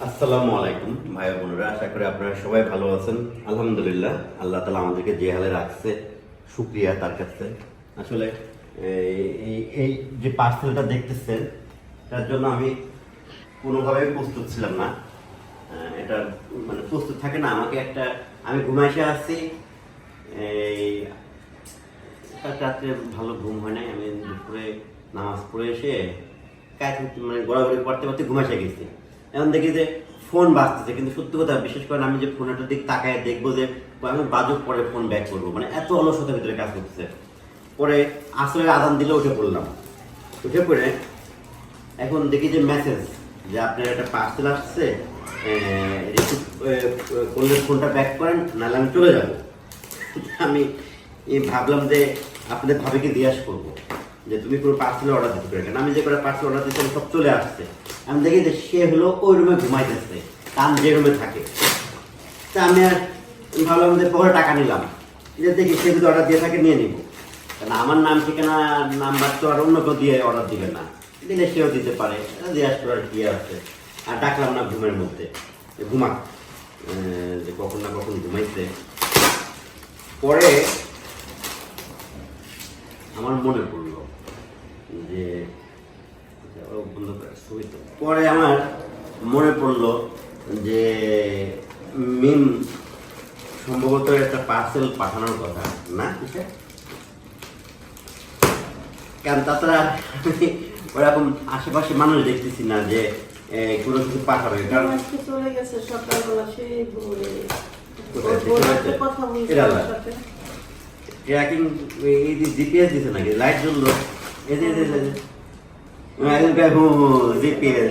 আসসালামু আলাইকুম, ভাই বোনেরা, আশা করি আপনারা সবাই ভালো আছেন। আলহামদুলিল্লাহ, আল্লাহ তালা আমাদেরকে যে হালে রাখছে, শুক্রিয়া তার কাছে। আসলে, এই- যে পার্সেলটা দেখতেছেন তার জন্য আমি কোনোভাবেই প্রস্তুত ছিলাম না। এটা মানে প্রস্তুত থাকে না, আমাকে একটা, আমি ঘুমাইসে আসছি এই রাত্রে ভালো ঘুম হয় নাই, আমি দুপুরে নামাজ পড়ে এসে, কাজ মানে গড়াগড়ি করতে করতে ঘুমাইসে গেছি। এখন দেখি যে ফোন বাজতেছে, কিন্তু সত্যি কথা বিশেষ করে আমি যে ফোনটার দিক তাকায় দেখব যে আমি বাজক পরে ফোন ব্যাক করব। মানে এত অলসতার ভিতরে কাজ করতেছে। পরে আসলে আদান দিলে উঠে পড়লাম। উঠে পড়ে এখন দেখি যে মেসেজ যে আপনার একটা পার্সেল আসছে করলে ফোনটা ব্যাক করেন, নাহলে আমি চলে যাব। আমি ভাবলাম যে আপনাদের ভাবিকে জিজ্ঞাসা করব। যে তুমি পুরো পার্সেল অর্ডার দিতে পারে আমি যে করে পার্সেল অর্ডার দিতে সব চলে আসছে। আমি দেখি যে সে হলো ওই রুমে ঘুমাইতেছে। তার যে রুমে থাকে। তা আমি আর ভাবলাম যে পরে টাকা নিলাম। যে দেখি সে যদি অর্ডার দিয়ে থাকে, নিয়ে নিব। কারণ আমার নাম, ঠিকানা নাম্বার তো আর অন্য কেউ দিয়ে অর্ডার দিবে না। দিলে সেও দিতে পারে। এটা জিজ্ঞাসা করার কি আছে। আর ডাকলাম না ঘুমের মধ্যে। ঘুমাক। যে কখন না কখন ঘুমাইছে। পরে আমার মনে পড়ল যে আচ্ছা। পরে আমার মনে পড়ল যে মিম সম্ভবত একটা পার্সেল পাঠানোর কথা না? কিসে কারণ তাছাড়া ওরকম আশেপাশে মানুষ দেখতেছি না যে কোনো কিছু পাঠাবে। কারণ চলে গেছে সকালবেলা সেই। ট্র্যাকিং এই জিপিএস দিছে নাকি? লাইট জ্বললো। এই যে। হ্যাঁ, একজন কয়, হু জিপিএস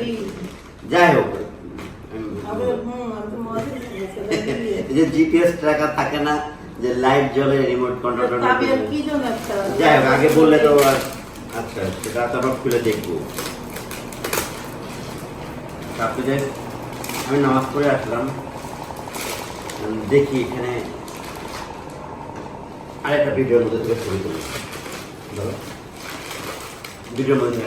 যাই হোক। আমি আমি যে জিপিএস ট্র্যাকার থাকে না যে লাইট জ্বলে রিমোট কন্ট্রোল কি যাই হোক আগে বললে তো আচ্ছা সেটা তো আমরা খুলে দেখব। তারপরে আমি নামাজ পড়ে আসলাম। দেখি এখানে আরেকটা ভিডিওর মধ্যে থেকে ছবি তুলি। ধরো। মধ্যে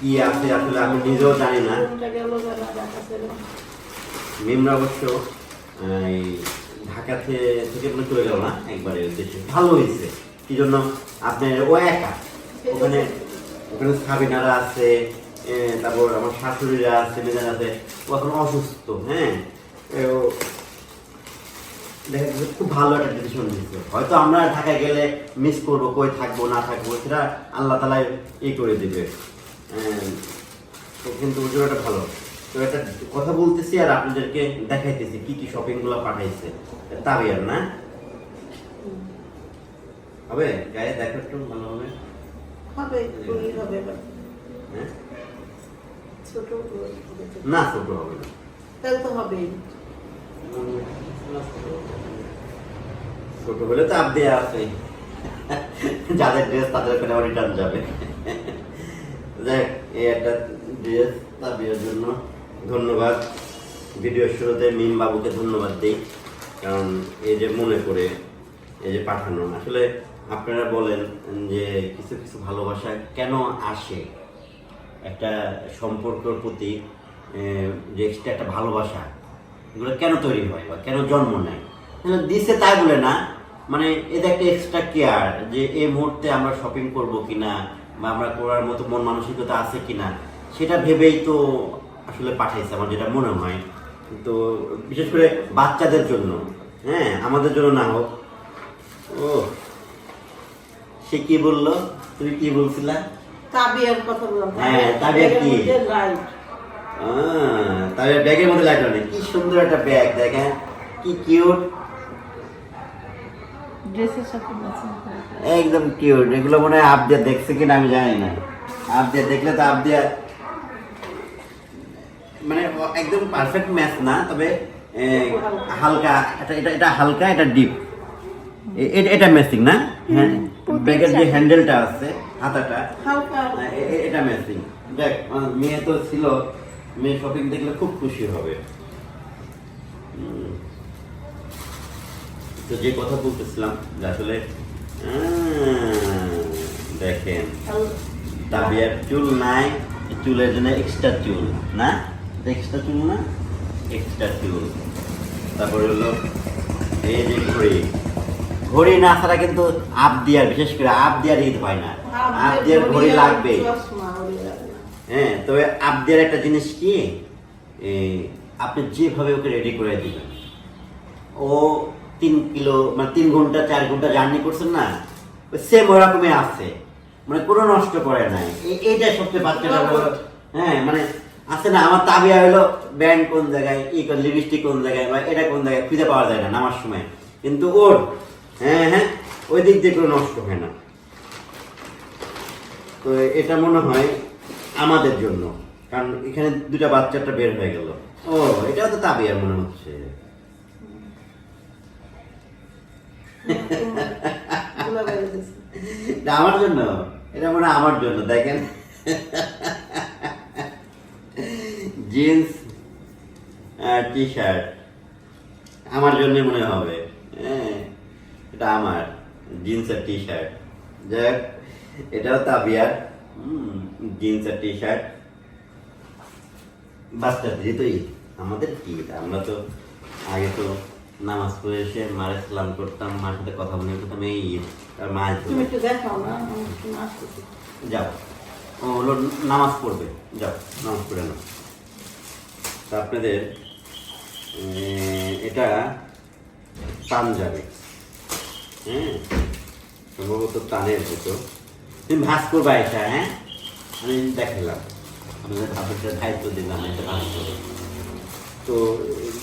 কি আছে আসলে আমি নিজেও জানি না। অবশ্য এই ঢাকাতে থেকে মনে চলে গেল না একবারে দেশে ভালো হয়েছে। কি জন্য? আপনার ও একা। ওখানে ওখানে সাবিনারা আছে তারপর আমার শাশুড়িরা আছে মেজান আছে। ও এখন অসুস্থ হ্যাঁ? দেখা যাচ্ছে খুব ভালো একটা ডিসিশন নিচ্ছে হয়তো আমরা ঢাকায় গেলে মিস করব কই থাকব না থাকব সেটা আল্লাহ তালাই ই করে দিবে। এম, তো কিন্তু ওটা ভালো। তো একটা কথা বলতেছি আর আপনাদেরকে দেখাইতেছি কি কি শপিংগুলো পাঠাইছে। তাবি আর না? হবে? গায়ে দেখো একটু ভালো। হ্যাঁ? হবে। না ছোট হবে না। তাহলে তো হবেই। ছোট হলে তো আপনি আছে। যাদের ড্রেস তাদের ওখানে রিটার্ন যাবে। দেখ এই একটা ড্রেস তার বিয়ের জন্য ধন্যবাদ। ভিডিও শুরুতে মিম বাবুকে ধন্যবাদ দিই, কারণ এই যে মনে করে এই যে পাঠানো, আসলে আপনারা বলেন যে কিছু কিছু ভালোবাসা কেন আসে? একটা সম্পর্কের প্রতি যে একটা ভালোবাসা। এগুলো কেন তৈরি হয় বা কেন জন্ম নেয়? দিছে তাই বলে না মানে এটা একটা এক্সট্রা কেয়ার যে এই মুহূর্তে আমরা শপিং করব কিনা বা আমরা করার মতো মন মানসিকতা আছে কিনা সেটা ভেবেই তো আসলে পাঠাইছে আমার যেটা মনে হয়। তো বিশেষ করে বাচ্চাদের জন্য হ্যাঁ আমাদের জন্য না হোক। ও সে কি বলল? তুমি কি বলছিলা? কথা বললাম হ্যাঁ, কি? তবে ব্যাগের মধ্যে লাগল না। কি সুন্দর একটা ব্যাগ দেখেন কি কিউট একদম কিউট এগুলো মনে হয় আপ দিয়ে দেখছে কিনা আমি জানি না। আপ দিয়ে দেখলে তো আপ দিয়ে মানে একদম পারফেক্ট ম্যাচ না তবে হালকা এটা এটা হালকা এটা ডিপ এটা ম্যাচিং না? হ্যাঁ? ব্যাগের যে হ্যান্ডেলটা আছে হাতাটা এটা ম্যাচিং দেখ মেয়ে তো ছিল মেয়ে শপিং দেখলে খুব খুশি হবে। তো যে কথা বলতেছিলাম যে আসলে দেখেন। তাবিয়ার চুল নাই চুলের জন্য এক্সট্রা চুল না? এক্সট্রা চুল না? এক্সট্রা চুল। তারপরে হলো এই যে ঘড়ি। ঘড়ি না ছাড়া কিন্তু আপ দিয়ার বিশেষ করে আপ দিয়ার ঈদ হয় না। আপ দিয়ার ঘড়ি লাগবে চশমা ঘড়ি লাগবে না। হ্যাঁ তবে আপ দিয়ার একটা জিনিস কি? আপনি যেভাবে ওকে রেডি করে দিবেন। ও তিন কিলো মানে তিন ঘণ্টা চার ঘণ্টা জার্নি করছেন না সেম ওরকমই আছে। মানে কোনো নষ্ট করে নাই। এইটাই সবচেয়ে বাচ্চাটা হ্যাঁ মানে আছে না আমার তাবিয়া হলো ব্যান্ড কোন জায়গায় ই কোন লিপস্টিক কোন জায়গায় বা এটা কোন জায়গায় খুঁজে পাওয়া যায় না নামার সময়। কিন্তু ওর হ্যাঁ হ্যাঁ ওই দিক দিয়ে কোনো নষ্ট হয় না। তো এটা মনে হয় আমাদের জন্য। কারণ এখানে দুটা বাচ্চাটা বের হয়ে গেল। ও, এটাও তো তাবিয়ার মনে হচ্ছে। আমার জন্য? এটা মনে আমার জন্য, দেখেন। জিন্স আর টি শার্ট আমার জন্য মনে হবে। হ্যাঁ এটা আমার জিন্স আর টি শার্ট যাক এটাও তাবিয়ার। জিন্স আর টি শার্ট বাচ্চাদের তো ঈদ। আমাদের কি আমরা তো আগে তো নামাজ পড়ে এসে মারে সালাম করতাম মার সাথে কথা বলে করতাম এই ঈদ আর মা। যাও। ও হলো নামাজ পড়বে। যাও নামাজ পড়ে নাও। তা আপনাদের এটা পাঞ্জাবি। হ্যাঁ? সম্ভবত তানের হতো তুমি ভাস করবা এটা হ্যাঁ? আমি দেখালাম আপনাদের ভাবের দায়িত্ব দিলাম এটা ভাস করো। তো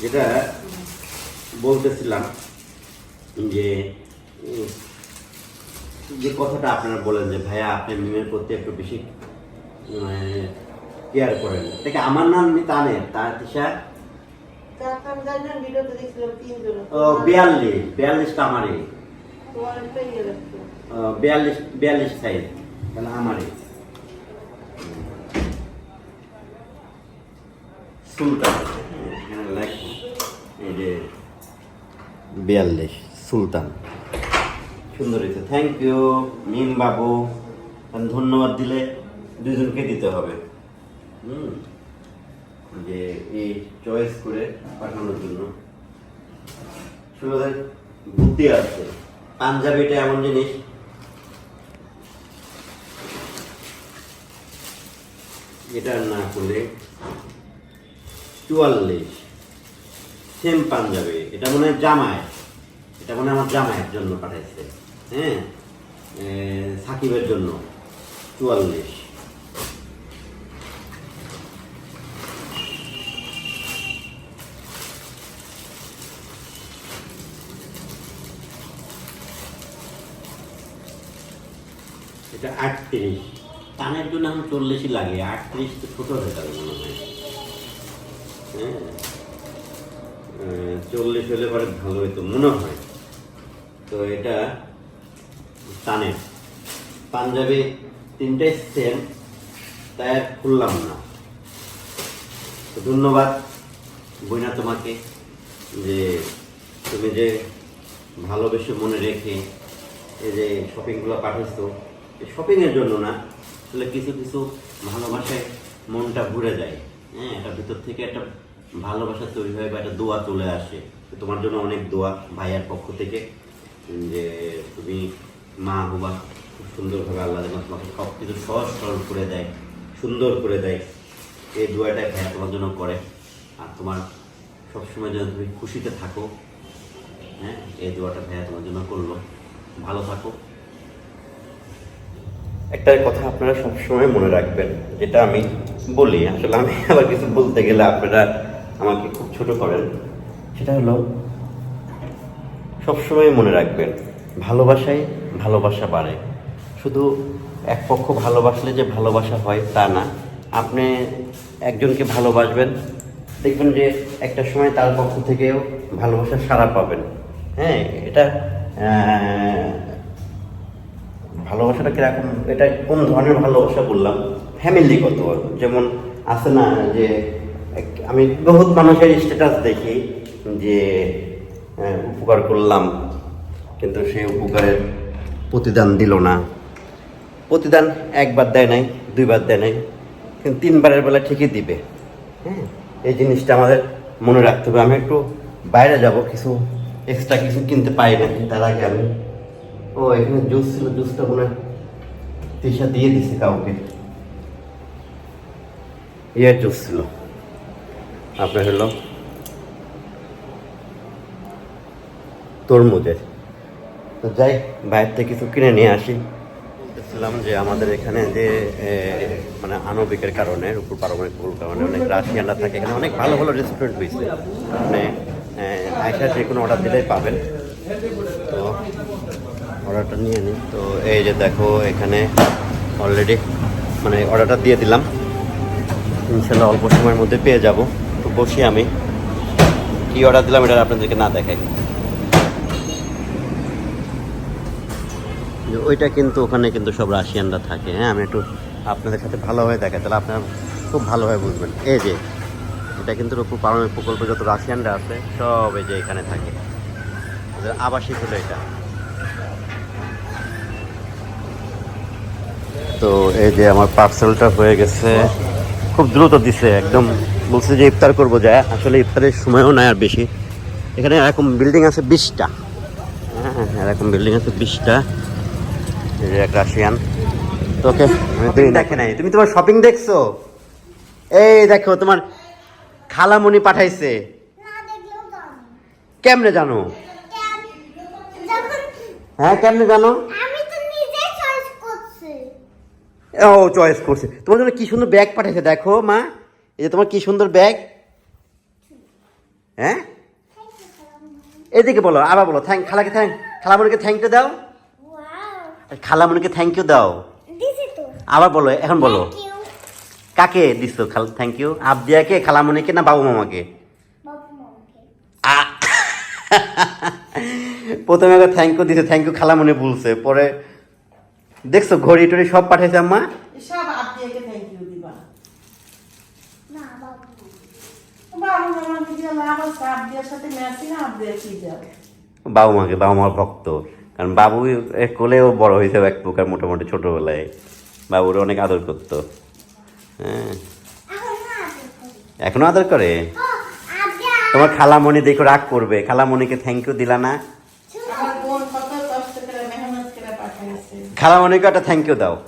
যেটা বলতেছিলাম যে যে কথাটা আপনারা বলেন যে ভাইয়া আপনি মিমের প্রতি একটু বেশি কেয়ার করেন। দেখে আমার নাম তানের? তার। ও বিয়াল্লিশ। বিয়াল্লিশটা আমারই। ইয়ে বিয়াল্লিশ বিয়াল্লিশ সাইজ। তাহলে আমারই। সুলতান বিয়াল্লিশ, সুলতান। সুন্দর হয়েছে। থ্যাংক ইউ মিম বাবু। ধন্যবাদ দিলে দুজনকে দিতে হবে। হুম। যে এই চয়েস করে পাঠানোর জন্য। সুন্দর বুদ্ধি আছে। পাঞ্জাবিটা এমন জিনিস। এটা না করলে চুয়াল্লিশ। সেম পাঞ্জাবি। এটা মনে হয় জামায় এটা মনে আমার জামাইয়ের জন্য পাঠাইছে। হ্যাঁ? সাকিবের জন্য। চুয়াল্লিশ। এটা আটত্রিশ। টানের জন্য এখন চল্লিশই লাগে। আটত্রিশ তো ছোট হয়ে যাবে মনে হ্যাঁ। চল্লিশ হলে পরে ভালো হতো মনে হয়। তো এটা টানের পাঞ্জাবি তিনটাই সেম তাই আর খুললাম না। তো ধন্যবাদ বইনা তোমাকে যে তুমি যে ভালোবেসে মনে রেখে এই যে শপিংগুলো পাঠাচ্ছো এই শপিংয়ের জন্য না, আসলে কিছু কিছু ভালোবাসায় মনটা ঘুরে যায়। হ্যাঁ এটা ভিতর থেকে একটা ভালোবাসা তৈরি হয় বা একটা দোয়া চলে আসে। তোমার জন্য অনেক দোয়া ভাইয়ার পক্ষ থেকে, যে তুমি মা হবা, খুব সুন্দরভাবে আল্লাহ যেন তোমাকে সব কিছু সহজ সরল করে দেয়, সুন্দর করে দেয়। এই দোয়াটা ভাইয়া তোমার জন্য করে। আর তোমার সবসময় যেন তুমি খুশিতে থাকো হ্যাঁ? এই দোয়াটা ভাইয়া তোমার জন্য করল। ভালো থাকো। একটা কথা আপনারা সবসময় মনে রাখবেন, যেটা আমি বলি। আসলে আমি আবার কিছু বলতে গেলে আপনারা আমাকে খুব ছোট করেন। সেটা হলো সবসময় মনে রাখবেন ভালোবাসায় ভালোবাসা বাড়ে। শুধু এক পক্ষ ভালোবাসলে যে ভালোবাসা হয় তা না আপনি একজনকে ভালোবাসবেন দেখবেন যে একটা সময় তার পক্ষ থেকেও ভালোবাসার সাড়া পাবেন। হ্যাঁ এটা ভালোবাসাটা কীরকম এটা কোন ধরনের ভালোবাসা বললাম? ফ্যামিলিগত যেমন আছে না যে আমি বহুত মানুষের স্ট্যাটাস দেখি যে উপকার করলাম, কিন্তু সেই উপকারের প্রতিদান দিল না। প্রতিদান একবার দেয় নাই, দুইবার দেয় নাই, কিন্তু তিনবারের বেলা ঠিকই দিবে। হ্যাঁ এই জিনিসটা আমাদের মনে রাখতে হবে। আমি একটু বাইরে যাব, কিছু এক্সট্রা কিছু কিনতে পাই না, তার আগে আমি ও, এখানে জুস ছিল জুসটা মনে হয় দিয়ে দিছে কাউকে। ইয়ের জুস ছিল। আপনার হলো তরমুজের। তো যাই, বাইরে থেকে কিছু কিনে নিয়ে আসি। বলছিলাম যে আমাদের এখানে যে মানে আণবিকের কারণে উপর পারমাণবিক কারণে অনেক রাশিয়ানরা থাকে এখানে, অনেক ভালো ভালো রেস্টুরেন্ট হয়েছে। মানে আইসা যে কোনো অর্ডার দিলেই পাবেন। তো অর্ডারটা নিয়ে নিই। তো এই যে দেখো, এখানে অলরেডি মানে অর্ডারটা দিয়ে দিলাম। ইনশাল্লাহ অল্প সময়ের মধ্যে পেয়ে যাব। বসি আমি, কি অর্ডার দিলাম এটা আপনাদেরকে না দেখাই। ওইটা কিন্তু ওখানে কিন্তু সব রাশিয়ানরা থাকে হ্যাঁ? আমি একটু আপনাদের সাথে ভালোভাবে দেখাই, তাহলে আপনারা খুব ভালোভাবে বুঝবেন। এই যে, এটা কিন্তু রূপপুর পারমাণবিক প্রকল্পে যত রাশিয়ানরা আছে, সব এই যে এখানে থাকে। আবাসিক হলো এটা। তো এই যে আমার পার্সেলটা হয়ে গেছে, খুব দ্রুত দিছে, একদম বলছে যে ইফতার করব যায়। আসলে ইফতারের সময়ও নাই আর বেশি। এখানে এরকম বিল্ডিং আছে বিশটা। হ্যাঁ এরকম বিল্ডিং আছে বিশটা। এক রাশিয়ান তোকে তুমি দেখে নাই। তুমি তোমার শপিং দেখছ? এই দেখো তোমার খালামণি পাঠাইছে। কেমনে জানো? হ্যাঁ কেমনে জানো? ও চয়েস করছে। তোমার জন্য কি সুন্দর ব্যাগ পাঠাইছে দেখো মা। এই যে তোমার কি সুন্দর ব্যাগ? হ্যাঁ? এদিকে বলো আবার বলো থ্যাংক খালাকে থ্যাংক খালামণিকে থ্যাংক ইউ দাও। ওয়াও খালামণিকে থ্যাংক ইউ দাও। দিছি তো। আবার বলো এখন বলো। কাকে দিছো খাল থ্যাংক ইউ আবদিয়াকে খালামণিকে না বাবু মামাকে? বাবু মামাকে। আ! প্রথমে আগে থ্যাংক ইউ দিছে থ্যাংক ইউ খালামণি বলছে। পরে দেখছ ঘড়ি টড়ি সব পাঠাইছে আম্মা? সব আত্মীয়কে থ্যাংক ইউ দিবা না, বাবু মামা। বাবু মামাকে দিয়ে লাভ আছে আব্দিয়ার সাথে ম্যাচিং আব্দিয়া কি যাবে বাবু মাকে বাবু মার ভক্ত। কারণ বাবু এ কোলেও বড় হয়েছে এক প্রকার মোটামুটি ছোটবেলায়। বাবুর অনেক আদর করতো। হ্যাঁ। এখন আদর করে? তোমার খালামণি দেখো রাগ করবে। খালামণিকে থ্যাংক ইউ দিলা না? শুনো, আমার বোন কত কষ্ট করে মেহনত করে পাঠাইছে। খালামণিকে একটা থ্যাংক ইউ দাও।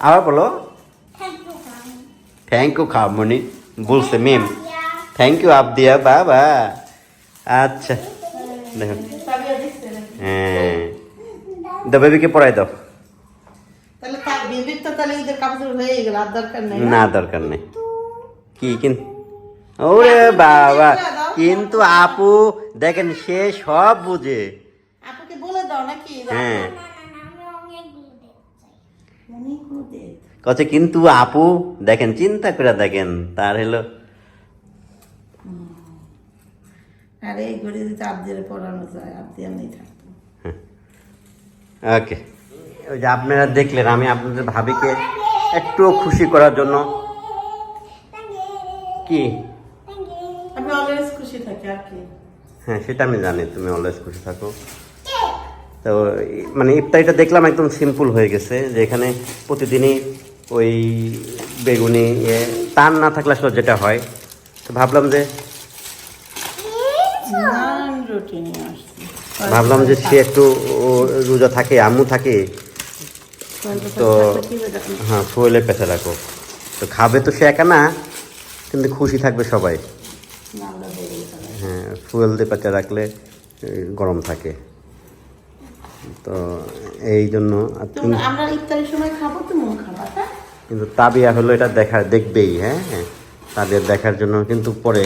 আবার বলো। থ্যাংক ইউ খালামণি। বলছে মেম। থ্যাংক ইউ আবদিয়া বাবা আচ্ছা। দেখো। সাবিয়া দিচ্ছে নাকি? হ্যাঁ দাও বেবিকে পড়াই দাও না? দরকার নেই। কি কিন? ওরে বাবা কিন্তু আপু দেখেন সে সব বুঝে। আপুকে বলে দাও নাকি? হ্যাঁ। কচ্ছে কিন্তু আপু দেখেন চিন্তা করে দেখেন তার হলো আর এই যদি পড়ানো যায় থাকতো। ওকে ওই যে আপনারা দেখলেন আমি আপনাদের ভাবিকে একটু খুশি করার জন্য। কি? আমি অলওয়েজ খুশি থাকি আর কি? হ্যাঁ সেটা আমি জানি তুমি অলওয়েজ খুশি থাকো। তো মানে ইফতারিটা দেখলাম একদম সিম্পল হয়ে গেছে যে এখানে প্রতিদিনই ওই বেগুনি ইয়ে টান না থাকলে আসলে যেটা হয়। তো ভাবলাম যে নান রুটি নিয়ে আসছি। ভাবলাম যে সে একটু রোজা থাকে আম্মু থাকে তো হ্যাঁ ফুয়েলে পেঁচা রাখো তো খাবে তো সে একা না কিন্তু খুশি থাকবে সবাই। হ্যাঁ ফুয়েল দিয়ে পেঁচা রাখলে গরম থাকে। তো এই জন্য আমরা ইফতারের সময় খাব হ্যাঁ? কিন্তু তাবিয়া হলো এটা দেখা দেখবেই হ্যাঁ? হ্যাঁ তাদের দেখার জন্য কিন্তু পরে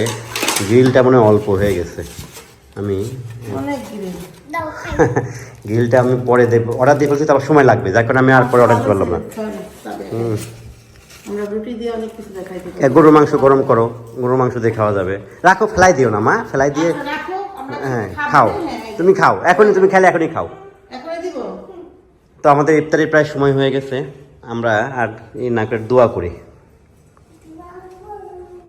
গ্রিলটা মনে হয় অল্প হয়ে গেছে। আমি। গ্রিলটা আমি পরে দেবো অর্ডার দিয়ে ফেলছি তারপর সময় লাগবে। যার কারণে আমি আর পরে অর্ডার দিতে পারলাম না। হুম। গরুর মাংস গরম করো। গরুর মাংস দিয়ে খাওয়া যাবে। রাখো ফেলাই দিও না মা। ফেলাই দিয়ে আচ্ছা, রাখো আমরা হ্যাঁ খাও। তুমি খাও। এখনই তুমি খেলে এখনই খাও। তো আমাদের ইফতারির প্রায় সময় হয়ে গেছে। আমরা আর এই না করে দোয়া করি।